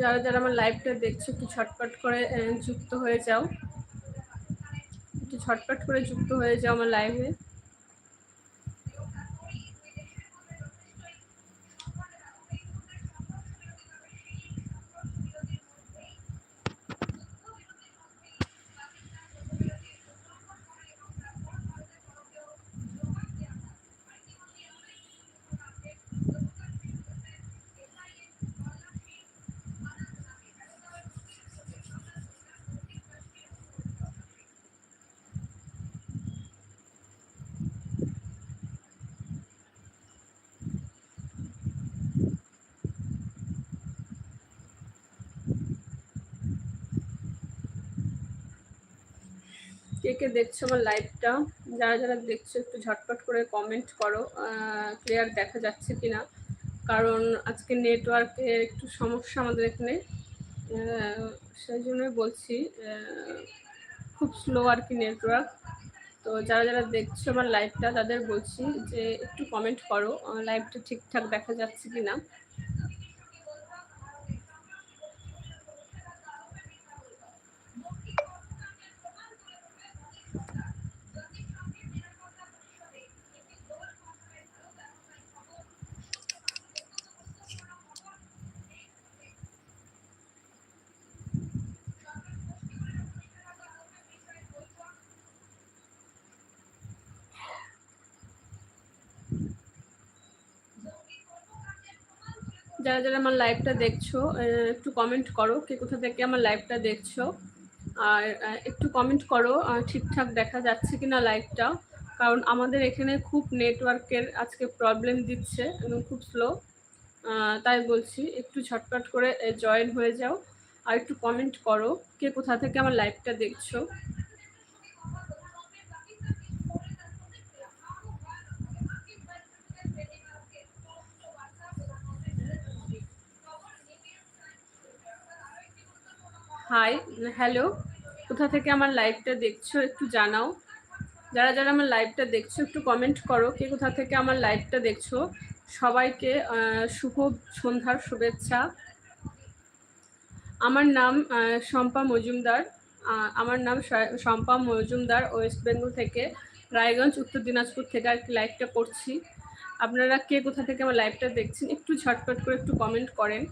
যারা যারা আমার লাইভটা দেখছ, একটু ছটপট করে যুক্ত হয়ে যাও। একটু ছটপট করে যুক্ত হয়ে যাও আমার লাইভে কে কে দেখছ আমার লাইভটা যারা যারা দেখছ একটু ঝটপট করে কমেন্ট করো ক্লিয়ার দেখা যাচ্ছে কি না কারণ আজকে নেটওয়ার্কে একটু সমস্যা আমাদের এখানে। সেই জন্যই বলছি খুব স্লো আর কি নেটওয়ার্ক তো যারা যারা দেখছ আমার লাইভটা তাদের বলছি যে একটু কমেন্ট করো লাইভটা ঠিকঠাক দেখা যাচ্ছে কিনা। যারা যারা আমার লাইভটা দেখছ একটু কমেন্ট করো কে কোথা থেকে আমার লাইভটা দেখছ। আর একটু কমেন্ট করো ঠিকঠাক দেখা যাচ্ছে কি না লাইভটা কারণ আমাদের এখানে খুব নেটওয়ার্কের আজকে প্রবলেম দিচ্ছে এবং খুব স্লো তাই বলছি, একটু ঝটপট করে জয়েন হয়ে যাও। আর একটু কমেন্ট করো কে কোথা থেকে আমার লাইভটা দেখছ। হ্যালো, কোথা থেকে আমার লাইভটা দেখছ একটু জানাও। যারা যারা আমার লাইভটা দেখছ, একটু কমেন্ট করো কে কোথা থেকে আমার লাইভটা দেখছ। সবাইকে শুভ সন্ধ্যার শুভেচ্ছা। আমার নাম শম্পা মজুমদার। আমার নাম শম্পা মজুমদার, ওয়েস্ট বেঙ্গল থেকে। রায়গঞ্জ, উত্তর দিনাজপুর থেকে আর কি লাইভটা করছি। আপনারা কে কোথা থেকে আমার লাইভটা দেখছেন, একটু ঝটপট করে একটু কমেন্ট করেন।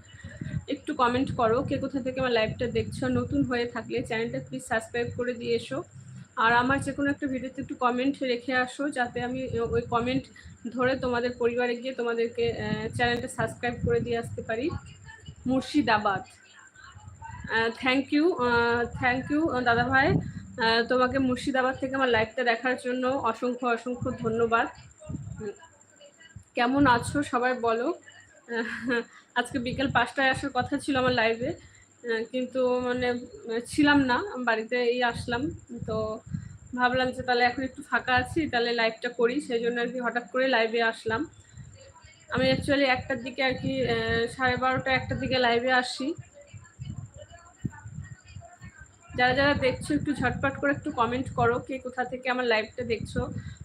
একটু কমেন্ট করো, কে কোথা থেকে আমার লাইভটা দেখছ, নতুন হয়ে থাকলে চ্যানেলটা প্লিজ সাবস্ক্রাইব করে দিয়ে এসো। আর আমার যে কোনো একটা ভিডিওতে একটু কমেন্ট রেখে আসো, যাতে আমি ওই কমেন্ট ধরে তোমাদের পরিবারে গিয়ে তোমাদেরকে চ্যানেলটা সাবস্ক্রাইব করে দিয়ে আসতে পারি। Murshidabad. Thank you thank you দাদাভাই। তোমাকে মুর্শিদাবাদ থেকে আমার লাইভটা দেখার জন্য অসংখ্য অসংখ্য ধন্যবাদ। কেমন আছো সবাই বলো? আজকে বিকেল পাঁচটায় আসার কথা ছিল আমার লাইভে কিন্তু মানে ছিলাম না বাড়িতে এই আসলাম। তো ভাবলাম যে তাহলে এখন একটু ফাঁকা আছি, তাহলে লাইভটা করি সেই জন্য আর কি হঠাৎ করে লাইভে আসলাম। আমি অ্যাকচুয়ালি একটার দিকে আর কি সাড়ে বারোটা একটার দিকে লাইভে আসি। যারা যারা দেখছ, একটু ঝটপট করে একটু কমেন্ট করো, কে কোথা থেকে আমার লাইভটা দেখছ।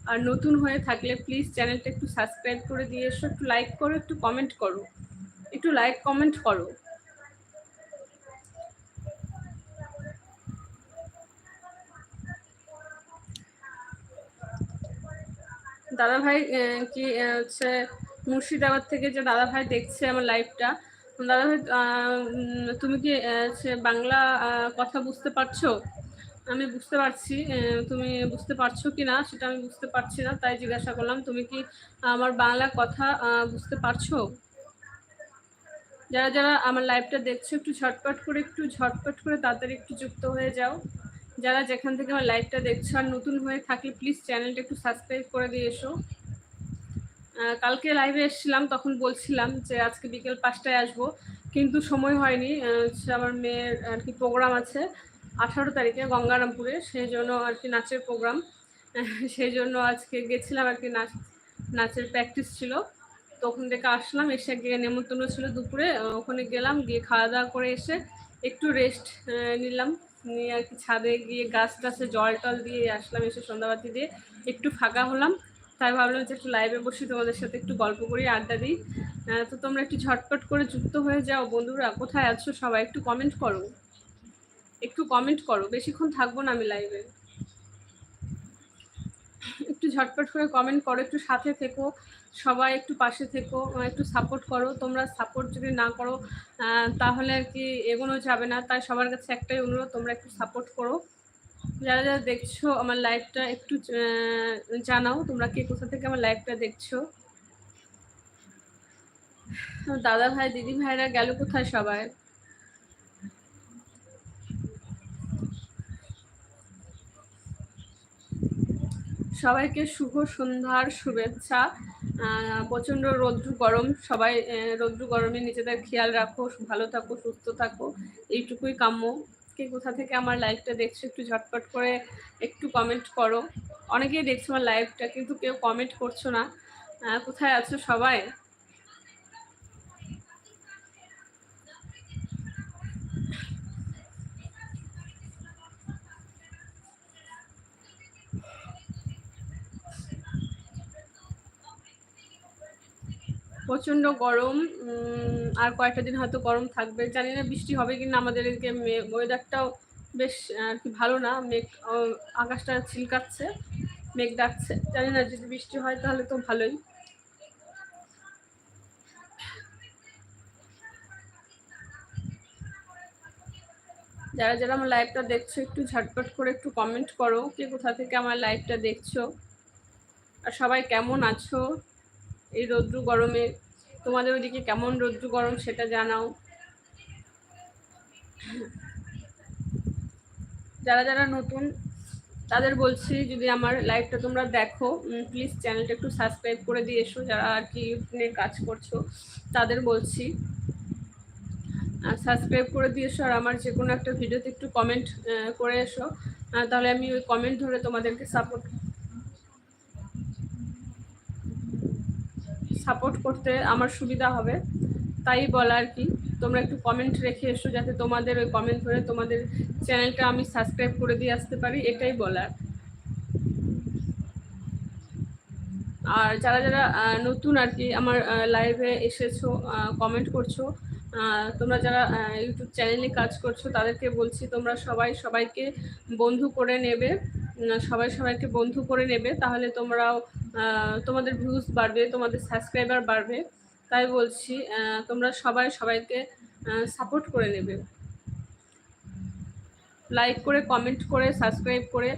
আর নতুন হয়ে থাকলে প্লিজ চ্যানেলটা একটু সাবস্ক্রাইব করে দিয়ে এসো, একটু লাইক করো, একটু কমেন্ট করো। একটু লাইক কমেন্ট করো। দাদা ভাই কি হচ্ছে মুর্শিদাবাদ থেকে যে দাদা ভাই দেখছে আমার লাইভটা দাদা ভাই তুমি কি বাংলা কথা বুঝতে পারছ? আমি বুঝতে পারছি তুমি বুঝতে পারছ কি না সেটা আমি বুঝতে পারছি না, তাই জিজ্ঞাসা করলাম, তুমি কি আমার বাংলা কথা বুঝতে পারছ? যারা যারা আমার লাইভটা দেখছ, একটু ঝটপট করে, একটু ঝটপট করে তাড়াতাড়ি একটু যুক্ত হয়ে যাও। যারা যেখান থেকে আমার লাইভটা দেখছ আর নতুন হয়ে থাকলে প্লিজ চ্যানেলটা একটু সাবস্ক্রাইব করে দিয়ে এসো। কালকে লাইভে এসেছিলাম, তখন বলছিলাম যে আজকে বিকেল পাঁচটায় আসব, কিন্তু সময় হয়নি। আমার মেয়ের আর কি প্রোগ্রাম আছে আঠারো তারিখে গঙ্গারামপুরে, সেই জন্য আর কি নাচের প্রোগ্রাম সেই জন্য আজকে গেছিলাম আর কি নাচ, নাচের প্র্যাকটিস ছিল। তো ওখান থেকে আসলাম, এসে গিয়ে নেমন্তন্ন ছিল দুপুরে ওখানে গেলাম, গিয়ে খাওয়া দাওয়া করে এসে একটু রেস্ট নিলাম। নিয়ে আর কি ছাদে গিয়ে গাছ টাছে জল টল দিয়ে আসলাম এসে সন্ধ্যাবাতি দিয়ে। একটু ফাঁকা হলাম, তাই ভাবলাম যে একটু লাইভে বসে, তোমাদের সাথে একটু গল্প করি, আড্ডা দিই। তো তোমরা একটু ঝটপট করে যুক্ত হয়ে যাও, বন্ধুরা। কোথায় আছো সবাই, একটু কমেন্ট করো। একটু কমেন্ট করো, বেশিক্ষণ থাকব না আমি লাইভে একটু ঝটপট করে কমেন্ট করো, একটু সাথে থেকো। সবাই একটু পাশে থেকো একটু সাপোর্ট করো। তোমরা সাপোর্ট যদি না করো তাহলে আর কি এগোনো যাবে না। তাই সবার কাছে একটাই অনুরোধ, তোমরা একটু সাপোর্ট করো। যারা যারা দেখছ আমার লাইভটা একটু জানাও, তোমরা কে কোথা থেকে আমার লাইভটা দেখছ? দাদা ভাই, দিদি ভাইরা গেল কোথায় সবাই? সবাইকে শুভ সন্ধ্যার শুভেচ্ছা। প্রচণ্ড রৌদ্র গরম। সবাই রৌদ্র গরমে নিজেদের খেয়াল রাখো, ভালো থাকো, সুস্থ থাকো। এইটুকুই কাম্য। কে কোথা থেকে আমার লাইফটা দেখছ একটু ঝটপট করে একটু কমেন্ট করো। অনেকেই দেখছ আমার লাইফটা কিন্তু কেউ কমেন্ট করছ না। কোথায় আছো সবাই? প্রচণ্ড গরম আর কয়েকটা দিন হয়তো গরম থাকবে। জানি না বৃষ্টি হবে কিনা আমাদের এদিকে ওয়েদারটাও বেশ, আর কি ভালো না। মেঘ আকাশটা ছিলকাচ্ছে মেঘ ডাকছে। জানি না, যদি বৃষ্টি হয় তাহলে তো ভালোই। যারা যারা আমার লাইভটা দেখছ, একটু ঝটপট করে একটু কমেন্ট করো, কে কোথা থেকে আমার লাইভটা দেখছ? আর সবাই কেমন আছো? এই রৌদ্র গরমে। তোমাদের ওইদিকে কেমন রৌদ্র গরম সেটা জানাও। যারা যারা নতুন, তাদের বলছি যদি আমার লাইভটা তোমরা দেখো প্লিজ চ্যানেলটা একটু সাবস্ক্রাইব করে দিয়ে এসো, যারা আর কি ইউটিউবে কাজ করছ, তাদের বলছি। সাবস্ক্রাইব করে দিয়ে এসো, আর আমার যে কোনো একটা ভিডিওতে একটু কমেন্ট করে এসো। তাহলে আমি ওই কমেন্ট ধরে তোমাদেরকে সাপোর্ট সাপোর্ট করতে আমার সুবিধা হবে। তাই বলা আর কি, তোমরা একটু কমেন্ট রেখে এসো যাতে তোমাদের ওই কমেন্ট ধরে তোমাদের চ্যানেলটা আমি সাবস্ক্রাইব করে দিয়ে আসতে পারি, এটাই বলার। আর যারা যারা নতুন আর কি আমার লাইভে এসেছ কমেন্ট করছ তোমরা যারা ইউটিউব চ্যানেলে কাজ করছ, তাদেরকে বলছি তোমরা সবাই সবাইকে বন্ধু করে নেবে সবাই সবাইকে বন্ধু করে নেবে, তাহলে তোমরাও তোমাদের ভিউজ বাড়বে, তোমাদের সাবস্ক্রাইবার বাড়বে। তাই বলছি তোমরা সবাই সবাইকে সাপোর্ট করে নেবে। লাইক করে কমেন্ট করে সাবস্ক্রাইব করে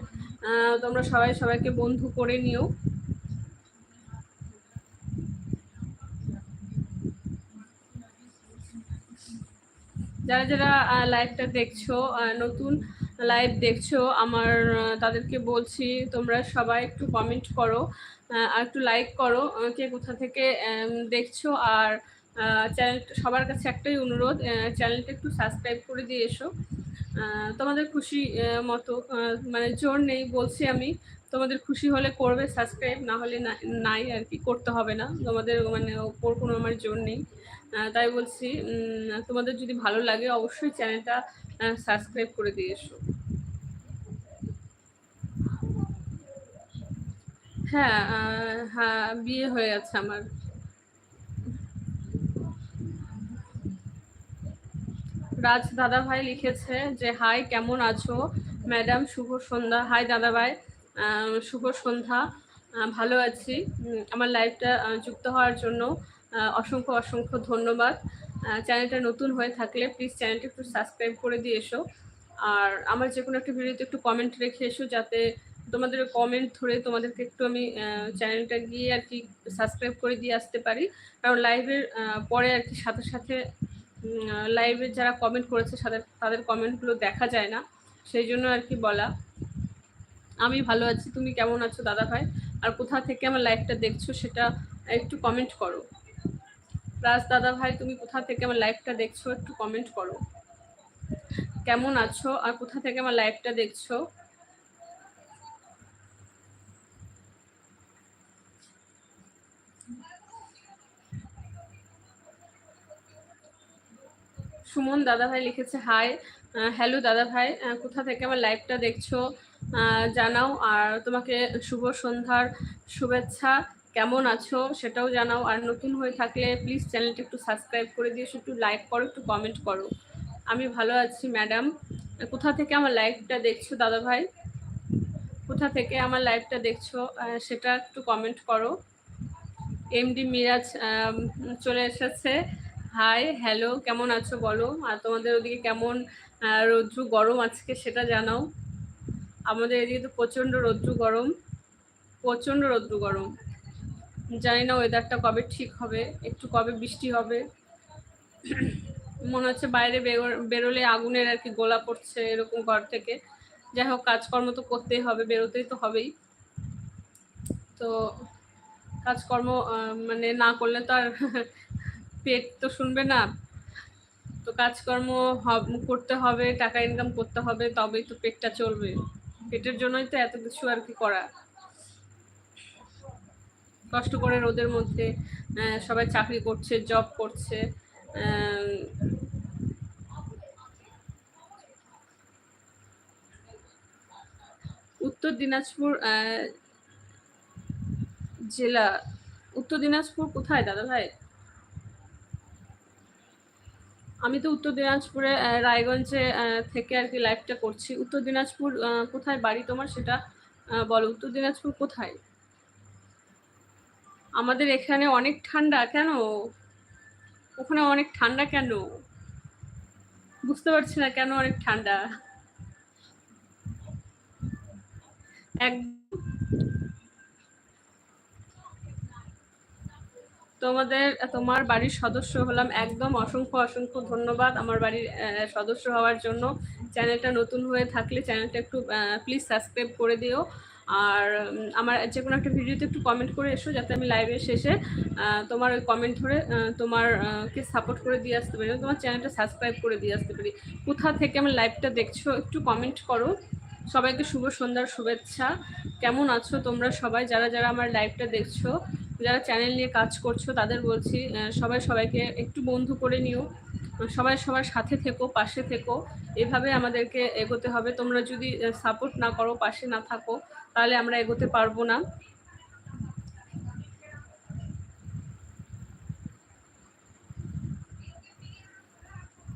তোমরা সবাই সবাইকে বন্ধু করে নিও। যারা যারা লাইভটা দেখছ নতুন লাইভ দেখছ, আমার তাদেরকে বলছি, তোমরা সবাই একটু কমেন্ট করো আর একটু লাইক করো কে কোথা থেকে দেখছ, আর চ্যানেল সবার কাছে একটাই অনুরোধ চ্যানেলটা একটু সাবস্ক্রাইব করে দিয়ে এসো। তোমাদের খুশি মতো মানে জোর নেই বলছি আমি, তোমাদের খুশি হলে করবে সাবস্ক্রাইব না হলে নাই আর কি, করতে হবে না, তোমাদের মানে ওপর কোনো আমার জোর নেই। তাই বলছি তোমাদের যদি ভালো লাগে, অবশ্যই চ্যানেলটা সাবস্ক্রাইব করে দিয়ে এসো। হ্যাঁ হ্যাঁ বিয়ে হয়ে গেছে আমার। রাজ দাদা ভাই লিখেছে যে, হাই, কেমন আছো? ম্যাডাম, শুভ সন্ধ্যা। হাই দাদা ভাই শুভ সন্ধ্যা। ভালো আছি। আমার লাইফটা যুক্ত হওয়ার জন্য অসংখ্য অসংখ্য ধন্যবাদ। চ্যানেলটা নতুন হয়ে থাকলে প্লিজ চ্যানেলটা একটু সাবস্ক্রাইব করে দিয়ে এসো। আর আমার যে কোনো একটা ভিডিওতে একটু কমেন্ট রেখে এসো যাতে তোমাদের কমেন্ট ধরে তোমাদেরকে একটু আমি চ্যানেলটা গিয়ে আর কি সাবস্ক্রাইব করে দিয়ে আসতে পারি। কারণ লাইভের পরে আর কি সাথে সাথে লাইভে যারা কমেন্ট করেছে তাদের তাদের কমেন্টগুলো দেখা যায় না। সেই জন্য আর কি বলা। আমি ভালো আছি, তুমি কেমন আছো দাদা ভাই আর কোথা থেকে আমার লাইভটা দেখছ সেটা একটু কমেন্ট করো। রাজ দাদা ভাই, তুমি কোথা থেকে আমার লাইভটা দেখছ একটু কমেন্ট করো। কেমন আছো আর কোথা থেকে আমার লাইভটা দেখছ? সুমন দাদা ভাই লিখেছে হাই হ্যালো দাদা ভাই কোথা থেকে আমার লাইভটা দেখছ? জানাও, আর তোমাকে শুভ সন্ধ্যার শুভেচ্ছা। কেমন আছো সেটাও জানাও। আর নতুন হয়ে থাকলে প্লিজ চ্যানেলটা একটু সাবস্ক্রাইব করে দিয়ে একটু লাইক করো, একটু কমেন্ট করো। আমি ভালো আছি ম্যাডাম কোথা থেকে আমার লাইভটা দেখছ দাদা ভাই কোথা থেকে আমার লাইভটা দেখছ সেটা একটু কমেন্ট করো। এমডি মিরাজ চলে এসেছে। হাই হ্যালো কেমন আছো বলো? আর তোমাদের ওদিকে কেমন রৌদ্র গরম আজকে সেটা জানাও। আমাদের এদিকে তো প্রচণ্ড রৌদ্র গরম, প্রচণ্ড রৌদ্র গরম। জানি না ওয়েদারটা কবে ঠিক হবে, একটু কবে বৃষ্টি হবে। মনে হচ্ছে বাইরে বেরোলে আগুনের আর কি গোলা পড়ছে এরকম ঘর থেকে। যাই হোক, কাজকর্ম তো করতেই হবে, বেরোতেই তো হবেই। তো কাজকর্ম মানে না করলে তো আর পেট তো শুনবে না। তো কাজকর্ম করতে হবে, টাকা ইনকাম করতে হবে, তবেই তো পেটটা চলবে। পেটের জন্যই তো এত কিছু আর কি করা। কষ্ট করে রোদের মধ্যে সবাই চাকরি করছে জব করছে উত্তর দিনাজপুর জেলা, উত্তর দিনাজপুর কোথায় দাদা ভাই? আমি তো উত্তর দিনাজপুরে রায়গঞ্জে থেকে আর কি লাইভটা করছি। উত্তর দিনাজপুর কোথায় বাড়ি তোমার সেটা বলো। উত্তর দিনাজপুর কোথায়? আমাদের এখানে অনেক ঠান্ডা, কেন? ওখানে অনেক ঠান্ডা কেন? বুঝতে পারছি না কেন অনেক ঠান্ডা। এক তোমাদের তোমার বাড়ির সদস্য হলাম। একদম অসংখ্য অসংখ্য ধন্যবাদ আমার বাড়ির সদস্য হওয়ার জন্য। চ্যানেলটা নতুন হয়ে থাকলে চ্যানেলটা একটু প্লিজ সাবস্ক্রাইব করে দিও। আর আমার যে কোনো একটা ভিডিওতে একটু কমেন্ট করে এসো যাতে আমি লাইভের শেষে তোমার ওই কমেন্ট ধরে তোমারকে সাপোর্ট করে দিয়ে আসতে পারি তোমার চ্যানেলটা সাবস্ক্রাইব করে দিয়ে আসতে পারি। কোথা থেকে আমি লাইভটা দেখছ একটু কমেন্ট করো। সবাইকে শুভ সন্ধ্যার শুভেচ্ছা। কেমন আছো তোমরা সবাই? যারা যারা আমার লাইভটা দেখছ যারা চ্যানেল নিয়ে কাজ করছ, তাদের বলছি সবাই সবাইকে একটু বন্ধু করে নিও। সবাই সবার সাথে থেকো, পাশে থেকো। এভাবে আমাদেরকে এগোতে হবে। তোমরা যদি সাপোর্ট না করো, পাশে না থাকো, তাহলে আমরা এগোতে পারব না।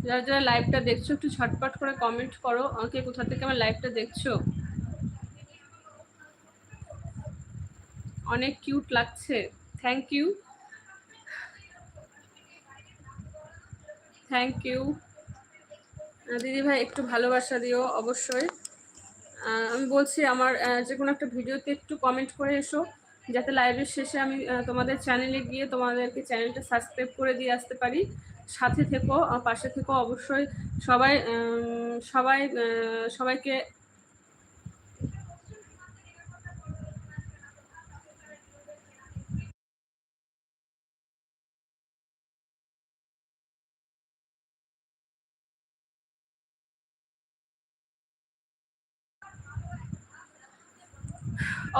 যারা যারা লাইভটা দেখছ, একটু ছটপট করে কমেন্ট করো। কে কোথা থেকে আমার লাইভটা দেখছ? অনেক কিউট লাগছে। থ্যাংক ইউ থ্যাংক ইউ দিদি ভাই, একটু ভালোবাসা দিও, অবশ্যই। আমি বলছি আমার যে কোনো একটা ভিডিওতে একটু কমেন্ট করে এসো, যাতে লাইভের শেষে আমি তোমাদের চ্যানেলে গিয়ে তোমাদেরকে চ্যানেলটা সাবস্ক্রাইব করে দিয়ে আসতে পারি। সাথে থেকো পাশে থেকো, অবশ্যই। সবাই সবাই সবাইকে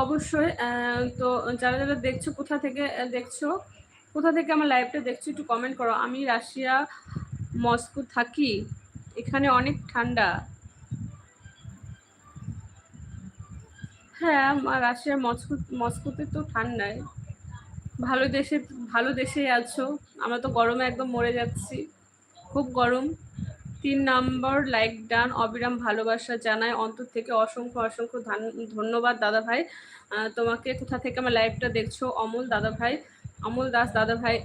অবশ্যই তো যারা যারা দেখছ, কোথা থেকে দেখছ, কোথা থেকে আমার লাইভটা দেখছ, একটু কমেন্ট করো। আমি রাশিয়া, মস্কো থাকি। এখানে অনেক ঠান্ডা। হ্যাঁ রাশিয়ার মস্কো, মস্কোতে তো ঠান্ডায় ভালো দেশে, ভালো দেশেই আছো। আমরা তো গরমে একদম মরে যাচ্ছি। খুব গরম। তিন নম্বর, লাইক ডান, অবিরাম ভালোবাসা জানায়। অন্তর থেকে অসংখ্য অসংখ্য ধন্যবাদ দাদা ভাই তোমাকে কোথা থেকে আমার লাইভটা দেখছ? অমল দাদা ভাই অমল দাস দাদা ভাই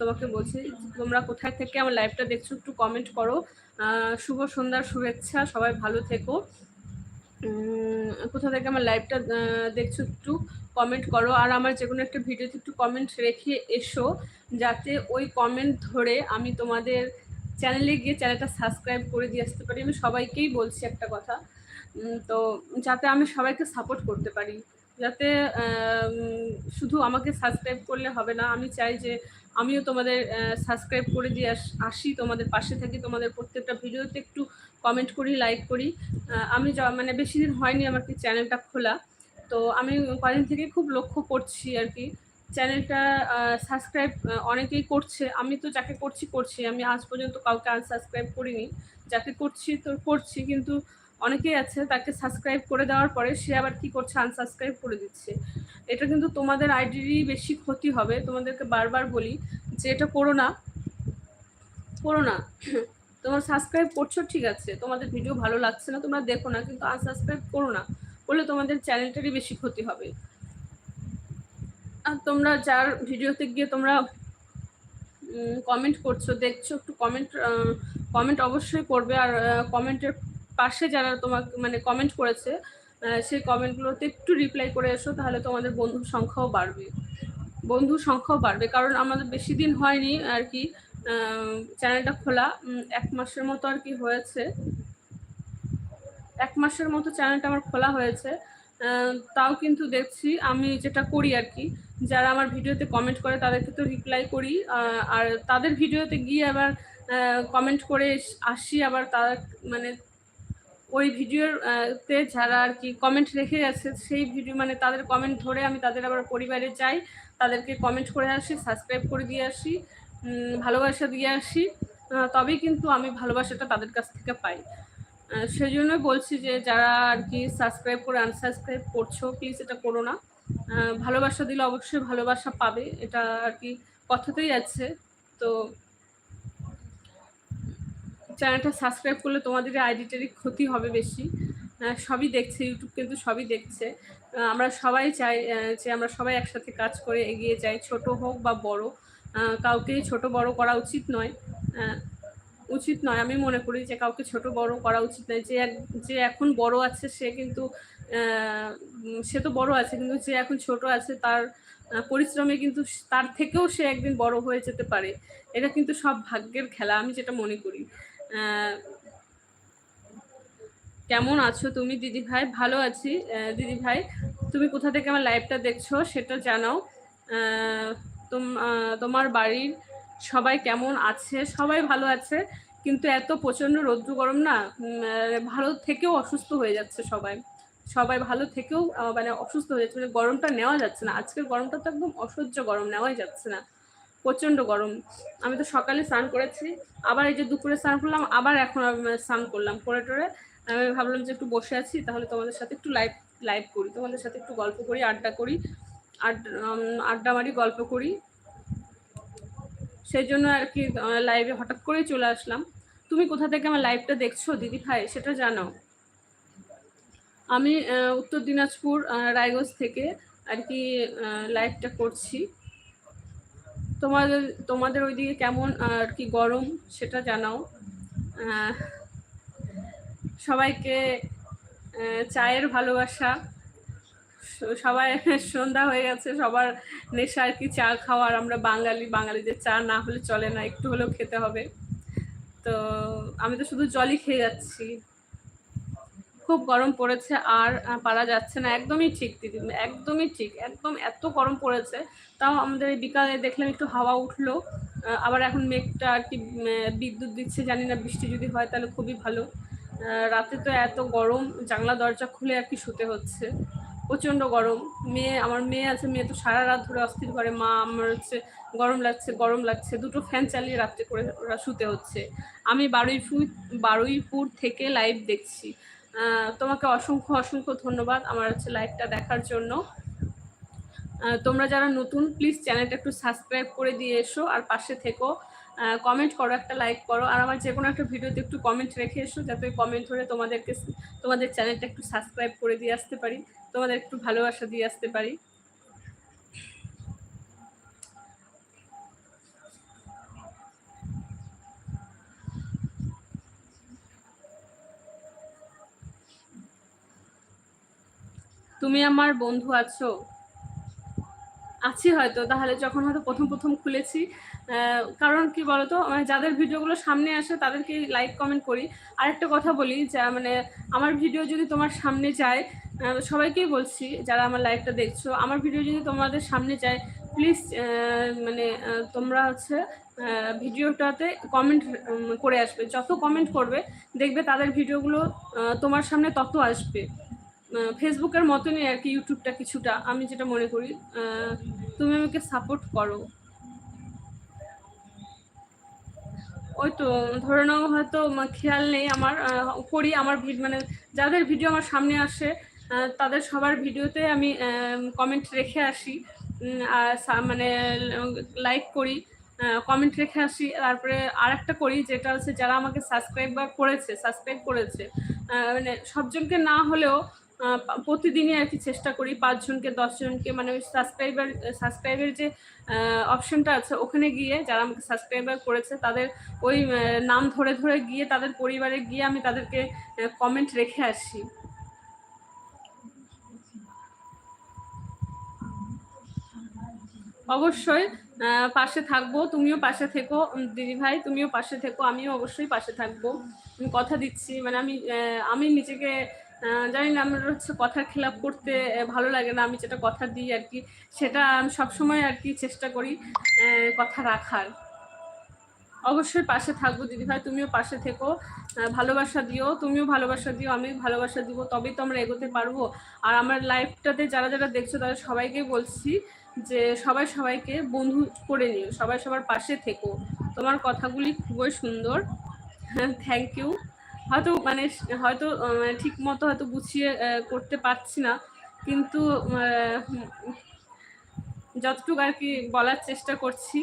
তোমাকে বলছি, তোমরা কোথায় থেকে আমার লাইভটা দেখছ একটু কমেন্ট করো। শুভ সন্ধ্যার শুভেচ্ছা, সবাই ভালো থেকো। কোথা থেকে আমার লাইভটা দেখছ একটু কমেন্ট করো। আর আমার যে কোনো একটা ভিডিওতে একটু কমেন্ট রেখে এসো, যাতে ওই কমেন্ট ধরে আমি তোমাদের চ্যানেলে গিয়ে চ্যানেলটা সাবস্ক্রাইব করে দিয়ে আসতে পারি। আমি সবাইকেই বলছি একটা কথা। তো যাতে আমি সবাইকে সাপোর্ট করতে পারি। যাতে শুধু আমাকে সাবস্ক্রাইব করলে হবে না। আমি চাই যে আমিও তোমাদের সাবস্ক্রাইব করে দিয়ে আসি তোমাদের পাশে থাকি, তোমাদের প্রত্যেকটা ভিডিওতে একটু কমেন্ট করি লাইক করি। আমি মানে বেশি দিন হয়নি আমার কি চ্যানেলটা খোলা। তো আমি কদিন থেকে খুব লক্ষ্য করছি আর কি। চ্যানেলটা সাবস্ক্রাইব অনেকেই করছে। আমি তো যাকে করছি করছি। আমি আজ পর্যন্ত কাউকে আনসাবস্ক্রাইব করিনি। যাকে করছি তো করছি, কিন্তু অনেকেই আছে তাকে সাবস্ক্রাইব করে দেওয়ার পরে সে আবার কি করছে আনসাবস্ক্রাইব করে দিচ্ছে। এটা কিন্তু তোমাদের আইডিরই বেশি ক্ষতি হবে। তোমাদেরকে বারবার বলি যে এটা করো না। করো না। তোমার সাবস্ক্রাইব করছ, ঠিক আছে। তোমাদের ভিডিও ভালো লাগছে না, তোমরা দেখো না, কিন্তু আনসাবস্ক্রাইব করো না। করলে তোমাদের চ্যানেলটারই বেশি ক্ষতি হবে। তোমরা যার ভিডিওতে গিয়ে তোমরা কমেন্ট করছ, দেখছ, একটু কমেন্ট কমেন্ট অবশ্যই করবে। আর কমেন্টের পাশে যারা তোমাকে মানে কমেন্ট করেছে সেই কমেন্টগুলোতে একটু রিপ্লাই করে এসো, তাহলে তোমাদের বন্ধুর সংখ্যাও বাড়বে। বন্ধুর সংখ্যাও বাড়বে, কারণ আমাদের বেশি দিন হয়নি আর কি চ্যানেলটা খোলা এক মাসের মতো আর কি হয়েছে। এক মাসের মতো চ্যানেলটা আমার খোলা হয়েছে। তাও কিন্তু দেখছি। আমি যেটা করি আর কি, যারা আমার ভিডিওতে কমেন্ট করে তাদেরকে তো রিপ্লাই করি। আর তাদের ভিডিওতে গিয়ে আবার কমেন্ট করে আসি আবার তারা মানে ওই ভিডিওর তে যারা আর কি কমেন্ট রেখে গেছে, সেই ভিডিও মানে তাদের কমেন্ট ধরে আমি তাদের আবার পরিবারে যাই, তাদেরকে কমেন্ট করে আসি সাবস্ক্রাইব করে দিয়ে আসি ভালোবাসা দিয়ে আসি। তবেই কিন্তু আমি ভালোবাসাটা তাদের কাছ থেকে পাই। সেই জন্যই বলছি যে যারা আর কি সাবস্ক্রাইব করে আনসাবস্ক্রাইব করছ প্লিজ এটা করো না। ভালোবাসা দিলে অবশ্যই ভালোবাসা পাবে, এটা আর কি কথাতেই আছে। তো চ্যানেলটা সাবস্ক্রাইব করলে তোমাদের আইডিটারই ক্ষতি হবে বেশি। সবই দেখছে ইউটিউব কিন্তু সবই দেখছে। আমরা সবাই চাই যে আমরা সবাই একসাথে কাজ করে এগিয়ে যাই, ছোট হোক বা বড়। কাউকেই ছোট বড় করা উচিত নয়। উচিত নয়। আমি মনে করি যে কাউকে ছোট বড় করা উচিত নয়। যে যে এখন বড় আছে সে কিন্তু সে তো বড় আছে কিন্তু যে এখন ছোট আছে তার পরিশ্রমে কিন্তু তার থেকেও সে একদিন বড় হয়ে যেতে পারে। এটা কিন্তু সব ভাগ্যের খেলা, আমি যেটা মনে করি। কেমন আছো তুমি দিদি ভাই? ভালো আছি দিদি ভাই। তুমি কোথা থেকে আমার লাইভটা দেখছ সেটা জানাও। তোমার বাড়ির সবাই কেমন আছে? সবাই ভালো আছে, কিন্তু এত প্রচণ্ড রৌদ্র গরম না ভালো থেকেও অসুস্থ হয়ে যাচ্ছে সবাই। সবাই ভালো থেকেও মানে অসুস্থ হয়ে যাচ্ছে। মানে গরমটা নেওয়া যাচ্ছে না। আজকের গরমটা তো একদম অসহ্য গরম, নেওয়াই যাচ্ছে না। প্রচণ্ড গরম। আমি তো সকালে স্নান করেছি, আবার এই যে দুপুরে স্নান করলাম, আবার এখন স্নান করলাম। করে টোরে আমি ভাবলাম যে একটু বসে আছি, তাহলে তোমাদের সাথে একটু লাইভ লাইভ করি। তোমাদের সাথে একটু গল্প করি, আড্ডা করি আড্ডা মারি, গল্প করি। সেই জন্য আর কি লাইভে হঠাৎ করেই চলে আসলাম। তুমি কোথা থেকে আমার লাইভটা দেখছ, দিদি ভাই? সেটা জানাও আমি উত্তর দিনাজপুর রায়গঞ্জ থেকে আর কি লাইভটা করছি। তোমাদের তোমাদের ওইদিকে কেমন আর কি গরম, সেটা জানাও। সবাইকে চায়ের ভালোবাসা। সবাই সন্ধ্যা হয়ে গেছে, সবার নেশা আর কি চা খাওয়ার আমরা বাঙালি, বাঙালিদের চা না হলে চলে না, একটু হলেও খেতে হবে। তো আমি তো শুধু জলই খেয়ে যাচ্ছি। খুব গরম পড়েছে, আর পারা যাচ্ছে না। একদমই ঠিক দিদি, একদমই ঠিক, একদম এত গরম পড়েছে। তাও আমাদের বিকালে দেখলাম একটু হাওয়া উঠল আবার এখন মেঘটা আর কি বিদ্যুৎ দিচ্ছে, জানি না বৃষ্টি যদি হয় তাহলে খুবই ভালো। রাতে তো এত গরম, জানলা দরজা খুলে আর কি শুতে হচ্ছে। প্রচণ্ড গরম। মেয়ে, আমার মেয়ে আছে, মেয়ে তো সারা রাত ধরে অস্থির করে। মা, আমার হচ্ছে গরম লাগছে গরম লাগছে। দুটো ফ্যান চালিয়ে রাত্রে করে ওরা শুতে হচ্ছে। আমি বারুইপুর বারুইপুর থেকে লাইভ দেখছি। তোমাকে অসংখ্য অসংখ্য ধন্যবাদ আমার হচ্ছে লাইভটা দেখার জন্য। তোমরা যারা নতুন প্লিজ চ্যানেলটা একটু সাবস্ক্রাইব করে দিয়ে এসো। আর পাশে থেকো। কমেন্ট করো, একটা লাইক করো। আর আমার যে কোনো একটা ভিডিওতে একটু কমেন্ট রেখে এসো, যাতে কমেন্ট ধরে তোমাদেরকে তোমাদের চ্যানেলটা একটু সাবস্ক্রাইব করে দিয়ে আসতে পারি। তোমাদের একটু ভালোবাসা দিয়ে আসতে পারি। তুমি আমার বন্ধু আছো? আছি হয়তো, তাহলে যখন হয়তো প্রথম প্রথম খুলেছি কারণ কি বলতো মানে যাদের ভিডিওগুলো সামনে আসে তাদেরকে লাইক কমেন্ট করি। আর একটা কথা বলি, যা মানে আমার ভিডিও যদি তোমার সামনে যায় সবাইকেই বলছি, যারা আমার লাইভটা দেখছ, আমার ভিডিও যদি তোমাদের সামনে যায় প্লিজ মানে তোমরা হচ্ছে ভিডিওটাতে কমেন্ট করে আসবে। যত কমেন্ট করবে, দেখবে তাদের ভিডিওগুলো তোমার সামনে তত আসবে। ফেসবুকের মতনই আর কি ইউটিউবটা কিছুটা, আমি যেটা মনে করি তুমি আমাকে সাপোর্ট করো। ওই তো, ধরে নাও হয়তো খেয়াল নেই আমার করি আমার মানে যাদের ভিডিও আমার সামনে আসে তাদের সবার ভিডিওতে আমি কমেন্ট রেখে আসি আর মানে লাইক করি কমেন্ট রেখে আসি, তারপরে আর একটা করি, যেটা হচ্ছে যারা আমাকে সাবস্ক্রাইব বা করেছে সাবস্ক্রাইব করেছে মানে সবজনকে না হলেও প্রতিদিনই আর কি চেষ্টা করি পাঁচজনকে, দশজনকে মানে ওই সাবস্ক্রাইবার সাবস্ক্রাইবের যে অপশনটা আছে ওখানে গিয়ে যারা আমাকে সাবস্ক্রাইবার করেছে তাদের ওই নাম ধরে ধরে গিয়ে তাদের পরিবারে গিয়ে আমি তাদেরকে কমেন্ট রেখে আসি। অবশ্যই পাশে থাকব, তুমিও পাশে থেকো দিদি ভাই, তুমিও পাশে থেকো, আমিও অবশ্যই পাশে থাকব। আমি কথা দিচ্ছি মানে আমি আমি নিজেকে জানি না, আমার হচ্ছে কথার খেলাপ করতে ভালো লাগে না। আমি যেটা কথা দিই আর কি, সেটা আমি সবসময় আর কি চেষ্টা করি কথা রাখার। অবশ্যই পাশে থাকব দিদি ভাই, তুমিও পাশে থেকো। ভালোবাসা দিও, তুমিও ভালোবাসা দিও আমি ভালোবাসা দিব, তবেই তো আমরা এগোতে পারব। আর আমার লাইফটাতে যারা যারা দেখছ তারা সবাইকে বলছি যে সবাই সবাইকে বন্ধু করে নিও, সবাই সবার পাশে থেকো। তোমার কথাগুলি খুবই সুন্দর। থ্যাংক ইউ হয়তো মানে হয়তো মানে ঠিক মতো হয়তো গুছিয়ে করতে পারছি না। কিন্তু যতটুকু আর কি বলার চেষ্টা করছি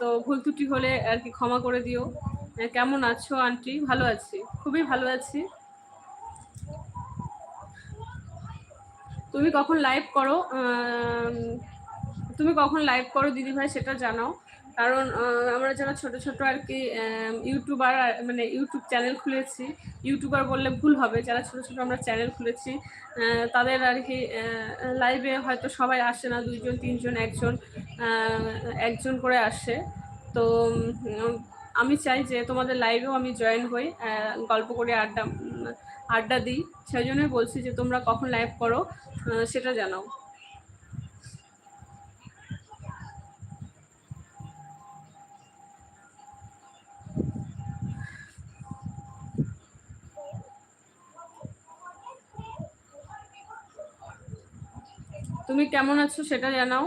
তো ভুল ত্রুটি হলে আর কি ক্ষমা করে দিও। কেমন আছো আন্টি? ভালো আছি? খুবই ভালো আছি। তুমি কখন লাইভ করো? তুমি কখন লাইভ করো দিদি ভাই সেটা জানাও। কারণ আমরা যারা ছোট ছোট আর কি ইউটিউবার মানে ইউটিউব চ্যানেল খুলেছি, ইউটিউবার বললে ভুল হবে, যারা ছোট ছোট আমরা চ্যানেল খুলেছি তাদের আর কি লাইভে হয়তো সবাই আসে না, দুইজন, তিনজন, একজন একজন করে আসে। তো আমি চাই যে তোমাদের লাইভেও আমি জয়েন হই গল্প করে আড্ডা আড্ডা দিই। সেই জন্যই বলছি যে তোমরা কখন লাইভ করো সেটা জানাও। তুমি কেমন আছো সেটা জানাও।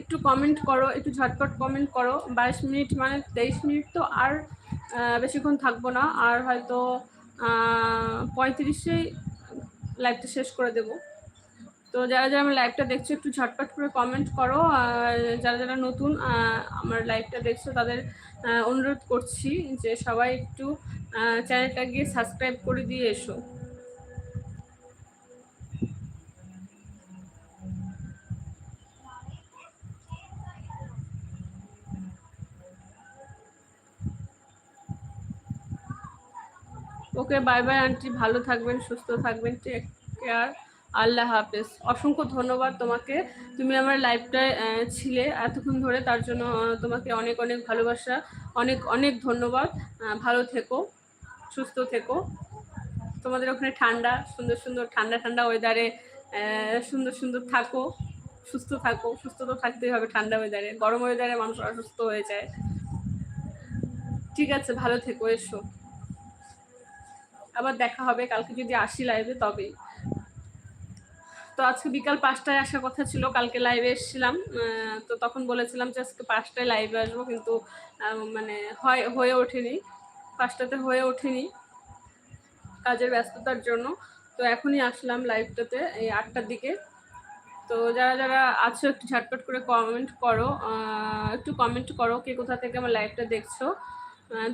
একটু কমেন্ট করো, একটু ঝটপট কমেন্ট করো। বাইশ মিনিট মানে তেইশ মিনিট তো আর বেশিক্ষণ থাকব না। আর হয়তো পঁয়ত্রিশেই লাইভটা শেষ করে দেবো। তো যারা যারা আমার লাইভটা দেখছ, একটু ঝটপট করে কমেন্ট করো। আর যারা যারা নতুন আমার লাইভটা দেখছ, তাদের অনুরোধ করছি যে সবাই একটু চ্যানেলটা গিয়ে সাবস্ক্রাইব করে দিয়ে এসো। Okay, bye bye, aunty. ভালো থাকবেন, সুস্থ থাকবেন। টেক কেয়ার আল্লাহ হাফেজ। অসংখ্য ধন্যবাদ তোমাকে। তুমি আমার লাইফটায় ছিলে এতক্ষণ ধরে, তার জন্য তোমাকে অনেক অনেক ভালোবাসা, অনেক অনেক ধন্যবাদ। ভালো থেকো, সুস্থ থেকো। তোমাদের ওখানে ঠান্ডা, সুন্দর সুন্দর ঠান্ডা ঠান্ডা ওয়েদারে সুন্দর সুন্দর থাকো, সুস্থ থাকো, সুস্থ তো থাকতেই হবে ঠান্ডা ওয়েদারে গরম ওয়েদারে মানুষ অসুস্থ হয়ে যায়। ঠিক আছে, ভালো থেকো, এসো। আবার দেখা হবে, কালকে যদি আসি লাইভে তবেই। তো আজকে বিকাল পাঁচটায় আসার কথা ছিল, কালকে লাইভে এসেছিলাম। তো তখন বলেছিলাম যে আজকে পাঁচটায় লাইভে আসব, কিন্তু মানে হয়, হয়ে ওঠেনি। পাঁচটাতে হয়ে ওঠেনি কাজের ব্যস্ততার জন্য। তো এখনই আসলাম লাইভটাতে এই আটটার দিকে। তো যারা যারা আছো, একটু ঝটপট করে কমেন্ট করো। একটু কমেন্ট করো কে কোথা থেকে আমার লাইভটা দেখছ।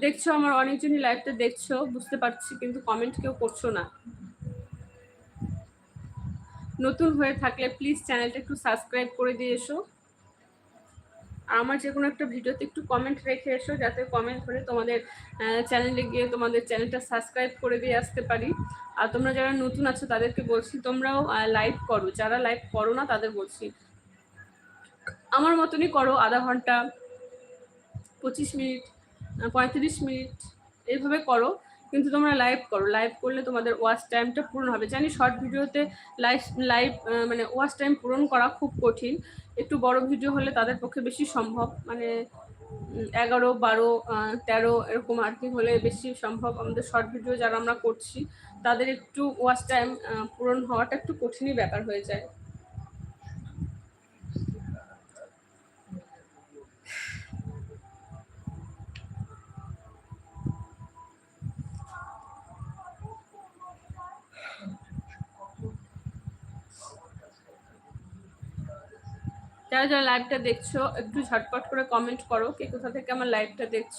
দেখছ আমার অনেকজনই লাইভটা দেখছ, বুঝতে পারছি, কিন্তু কমেন্ট কেউ করছ না। নতুন হয়ে থাকলে প্লিজ চ্যানেলটা একটু সাবস্ক্রাইব করে দিয়ে এসো। আর আমার যে কোনো একটা ভিডিওতে একটু কমেন্ট রেখে এসো, যাতে কমেন্ট করে তোমাদের চ্যানেলে গিয়ে তোমাদের চ্যানেলটা সাবস্ক্রাইব করে দিয়ে আসতে পারি। আর তোমরা যারা নতুন আছো, তাদেরকে বলছি, তোমরাও লাইভ করো। যারা লাইভ করো না, তাদের বলছি, আমার মতনই করো আধা ঘণ্টা, পঁচিশ মিনিট পঁয়ত্রিশ মিনিট এইভাবে করো। কিন্তু তোমরা লাইভ করো। লাইভ করলে তোমাদের ওয়াচ টাইমটা পূরণ হবে। জানি শর্ট ভিডিওতে লাইভ লাইভ মানে ওয়াচ টাইম পূরণ করা খুব কঠিন। একটু বড় ভিডিও হলে তাদের পক্ষে বেশি সম্ভব। মানে এগারো, বারো তেরো এরকম আর কি হলে বেশি সম্ভব। আমাদের শর্ট ভিডিও যারা আমরা করছি, তাদের একটু ওয়াচ টাইম পূরণ হওয়াটা একটু কঠিনই ব্যাপার হয়ে যায়। যারা যারা লাইভটা দেখছ, একটু ঝটপট করে কমেন্ট করো, কে কোথা থেকে আমার লাইভটা দেখছ।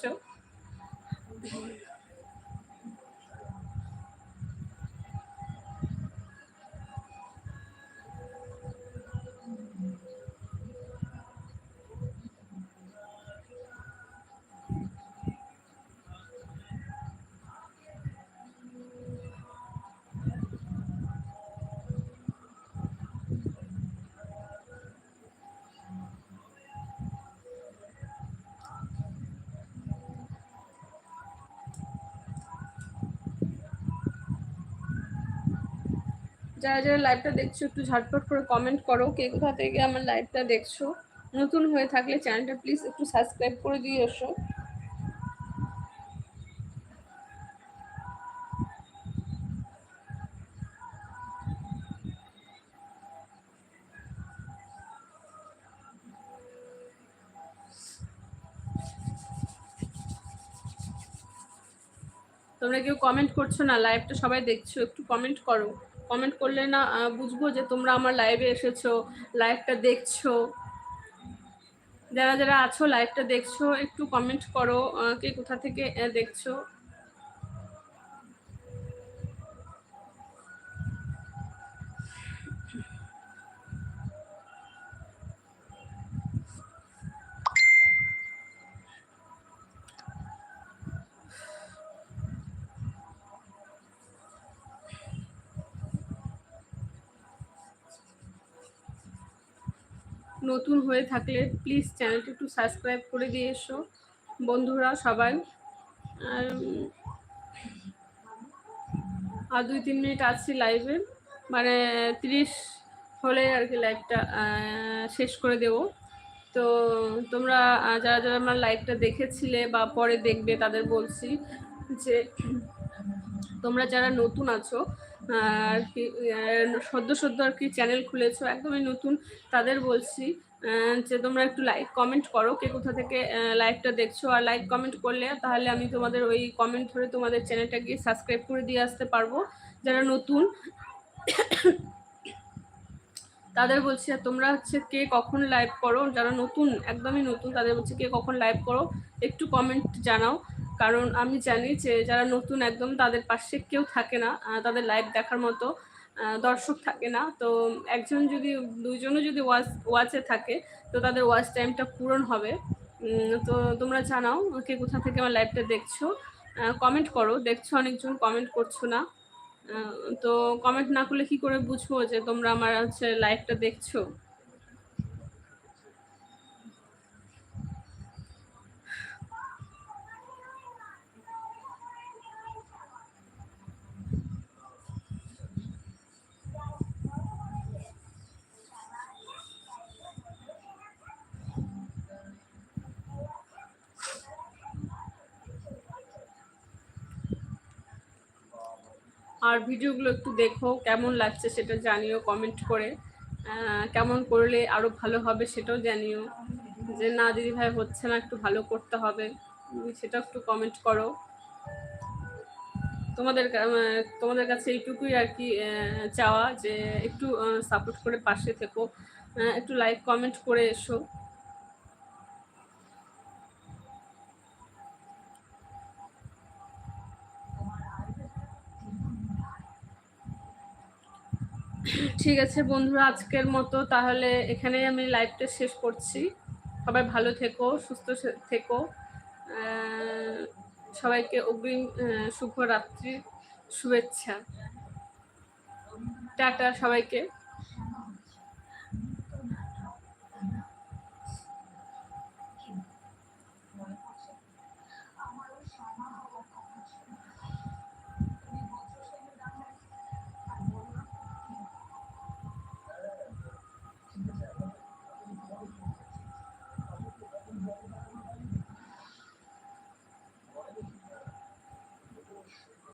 যারা যারা লাইভটা দেখছ, একটু ঝটপট করে কমেন্ট করো, কে কোথা থেকে আমার লাইভটা দেখছ, নতুন হয়ে থাকলে চ্যানেলটা প্লিজ একটু সাবস্ক্রাইব করে দিয়ে এসো। তোমরা কেউ কমেন্ট করছ না লাইভটা সবাই দেখছ, একটু কমেন্ট করো। কমেন্ট করলে না বুঝব যে তোমরা আমার লাইভে এসেছ লাইভটা দেখছ। যারা যারা আছো লাইভটা দেখছ, একটু কমেন্ট করো কে কোথা থেকে দেখছ। হয়ে থাকলে প্লিজ চ্যানেলটি একটু সাবস্ক্রাইব করে দিয়ে এসো, বন্ধুরা সবাই। আর আর দুই তিন মিনিট আসছি লাইভে মানে তিরিশ হলে আর কি লাইভটা শেষ করে দেব। তো তোমরা যারা যারা আমার লাইভটা দেখেছিলে বা পরে দেখবে, তাদের বলছি যে তোমরা যারা নতুন আছো, আর কি সদ্য সদ্য আর কি চ্যানেল খুলেছো, একদমই নতুন, তাদের বলছি যে তোমরা একটু লাইক কমেন্ট করো কে কোথা থেকে লাইভটা দেখছ আর লাইক কমেন্ট করলে তাহলে আমি তোমাদের ওই কমেন্ট ধরে তোমাদের চ্যানেলটা গিয়ে সাবস্ক্রাইব করে দিয়ে আসতে পারব। যারা নতুন, তাদের বলছি তোমরা হচ্ছে কে কখন লাইভ করো, যারা নতুন, একদমই নতুন, তাদের বলছি কে কখন লাইভ করো, একটু কমেন্ট জানাও। কারণ আমি জানি যে যারা নতুন একদম তাদের পাশে কেউ থাকে না তাদের লাইভ দেখার মতো। দর্শক থাকে না। তো একজন যদি, দুজনও যদি ওয়াচ, ওয়াচে থাকে, তো তাদের ওয়াচ টাইমটা পূরণ হবে। তো তোমরা জানাও কে কোথা থেকে আমার লাইভটা দেখছ। কমেন্ট করো। দেখছ অনেকজন কমেন্ট করছ না। তো কমেন্ট না করলে কি করে বুঝব যে তোমরা আমার হচ্ছে লাইভটা দেখছ? আর ভিডিওগুলো একটু দেখো, কেমন লাগছে সেটা জানিও কমেন্ট করে। কেমন করলে আরও ভালো হবে সেটাও জানিও। যে না, দিদি ভাই হচ্ছে না, একটু ভালো করতে হবে সেটা একটু কমেন্ট করো। তোমাদের তোমাদের কাছে এইটুকুই আর কি চাওয়া যে একটু সাপোর্ট করে পাশে থেকো। একটু লাইক কমেন্ট করে এসো। ঠিক আছে বন্ধুরা, আজকের মতো তাহলে এখানে আমি লাইভটা শেষ করছি। সবাই ভালো থেকো, সুস্থ থেকো। সবাইকে অগ্রিম শুভরাত্রির শুভেচ্ছা। টাটা সবাইকে।